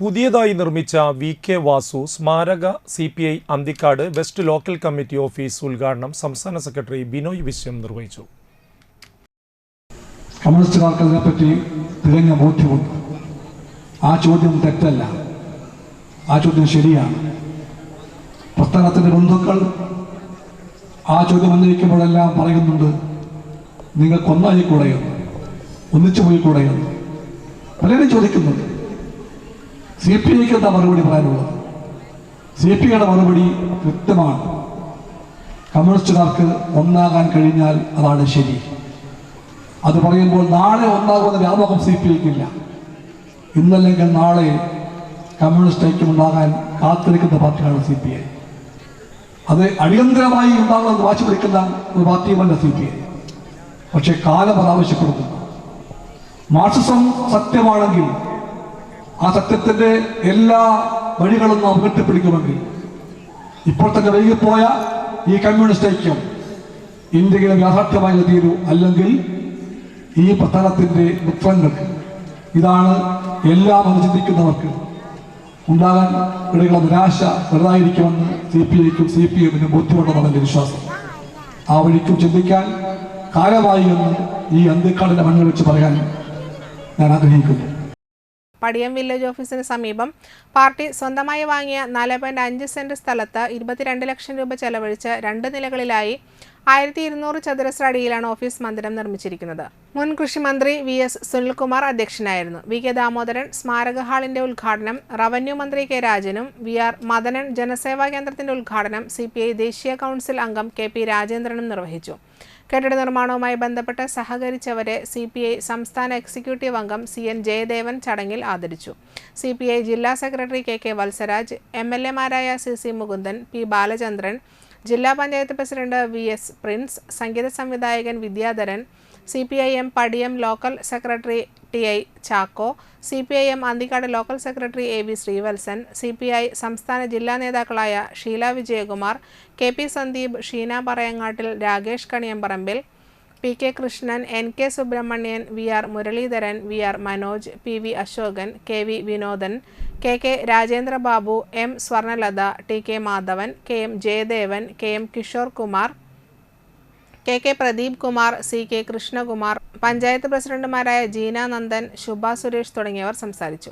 പുതിയതായി നിർമ്മിച്ച V K Vasu സ്മാരക C P I Anthikkad west local committee office ഉദ്ഘാടനം സംസ്ഥാന സെക്രട്ടറി ബിനോയ് വിശ്വം നിർവഹിച്ചു. ആ ചോദ്യം തെറ്റല്ല. ആ ചോദ്യം ശരിയാണ്. പ്രസ്ഥാനത്തിന്റെ ബന്ധുക്കൾ ആ ചോദ്യം ഉന്നയിക്കുമ്പോഴെല്ലാം പറയുന്നുണ്ട് നിങ്ങൾക്ക് ഒന്നായി കൂടെയെന്ന് ഒന്നിച്ചു പോയി കൂടെയോ പലരും ചോദിക്കുന്നുണ്ട്. സി പി ഐക്ക് എന്താ മറുപടി പറയാനുള്ളത്? സി പി ഐയുടെ മറുപടി വ്യക്തമാണ് കമ്മ്യൂണിസ്റ്റുകാർക്ക് ഒന്നാകാൻ കഴിഞ്ഞാൽ അതാണ് ശരി. അത് പറയുമ്പോൾ നാളെ ഒന്നാകുന്ന വ്യാപകം സി പി ഐക്കില്ല. ഇന്നല്ലെങ്കിൽ നാളെ കമ്മ്യൂണിസ്റ്റ് ഐക്യമുണ്ടാകാൻ കാത്തിരിക്കുന്ന പാർട്ടിയാണ് സി പി ഐ. അത് അടിയന്തരമായി ഉണ്ടാകണമെന്ന് വാശി പിടിക്കുന്ന ഒരു പാർട്ടിയുമല്ല സി പി ഐ. പക്ഷേ കാലം അത് ആവശ്യപ്പെടുന്നു. സത്യമാണെങ്കിൽ ആ സത്യത്തിന്റെ എല്ലാ വഴികളും നാം കെട്ടിപ്പിടിക്കുമെങ്കിൽ ഇപ്പോൾ തന്നെ വൈകിപ്പോയ ഈ കമ്മ്യൂണിസ്റ്റ് ഐക്യം ഇന്ത്യയിലെ യാഥാർത്ഥ്യമായി തീരൂ അല്ലെങ്കിൽ ഈ പ്രസ്ഥാനത്തിന്റെ മിത്രങ്ങൾക്ക് ഇതാണ് എല്ലാം എന്ന് ചിന്തിക്കുന്നവർക്ക് ഉണ്ടാകാൻ ഇടയുള്ള നിരാശ വെറുതായിരിക്കുമെന്ന് സി പി ഐക്കും സി പി എമ്മിനും ബോധ്യമുണ്ടെന്നാണ് എന്റെ വിശ്വാസം. ആ വഴിക്കും ചിന്തിക്കാൻ കാലമായി എന്ന് ഈ അന്ത്യക്കാടിന്റെ മണ്ണിൽ വെച്ച് പറയാൻ ഞാൻ ആഗ്രഹിക്കുന്നു. പടിയം വില്ലേജ് ഓഫീസിന് സമീപം പാർട്ടി സ്വന്തമായി വാങ്ങിയ നാല് പോയിന്റ് അഞ്ച് സെന്റ് സ്ഥലത്ത് ഇരുപത്തിരണ്ട് ലക്ഷം രൂപ ചെലവഴിച്ച് രണ്ട് നിലകളിലായി ആയിരത്തി ഇരുന്നൂറ് ചതുരശ്ര അടിയിലാണ് ഓഫീസ് മന്ദിരം നിർമ്മിച്ചിരിക്കുന്നത്. മുൻ കൃഷിമന്ത്രി വി എസ് സുനിൽകുമാർ അധ്യക്ഷനായിരുന്നു. വി കെ ദാമോദരൻ സ്മാരക ഹാളിന്റെ ഉദ്ഘാടനം റവന്യൂ മന്ത്രി കെ രാജനും വി ആർ മദനൻ ജനസേവാ കേന്ദ്രത്തിന്റെ ഉദ്ഘാടനം സി ദേശീയ കൗൺസിൽ അംഗം കെ പി രാജേന്ദ്രനും നിർവഹിച്ചു. കെട്ടിട നിർമ്മാണവുമായി ബന്ധപ്പെട്ട് സഹകരിച്ചവരെ സി പി ഐ സംസ്ഥാന എക്സിക്യൂട്ടീവ് അംഗം സി എൻ ജയദേവൻ ചടങ്ങിൽ ആദരിച്ചു. സി പി ഐ ജില്ലാ secretary K K Valsaraj M L എമാരായ C C Mukundan P Balachandran ജില്ലാ panchayat president V S Prince സംഗീത സംവിധായകൻ Vidyadharan C P I M Padiyam local secretary T I Chacko C P I M Anthikkad local secretary A V Sreevalsan C P I സംസ്ഥാന ജില്ലാ നേതാക്കളായ Sheela Vijayakumar K P Sandeep Sheena Parayangattil Rakesh Kaniyamparambil P K Krishnan N K Subramanian V R Muraleedharan V R Manoj P V Asokan K V Vinodan K K Rajendra Babu M Swarnalatha T K Madhavan K M Jayadevan K M Kishore Kumar K K Pradeep Kumar C K Krishnakumar panchayat പ്രസിഡന്റുമാരായ ജീന നന്ദൻ ശുഭ സുരേഷ് തുടങ്ങിയവർ സംസാരിച്ചു.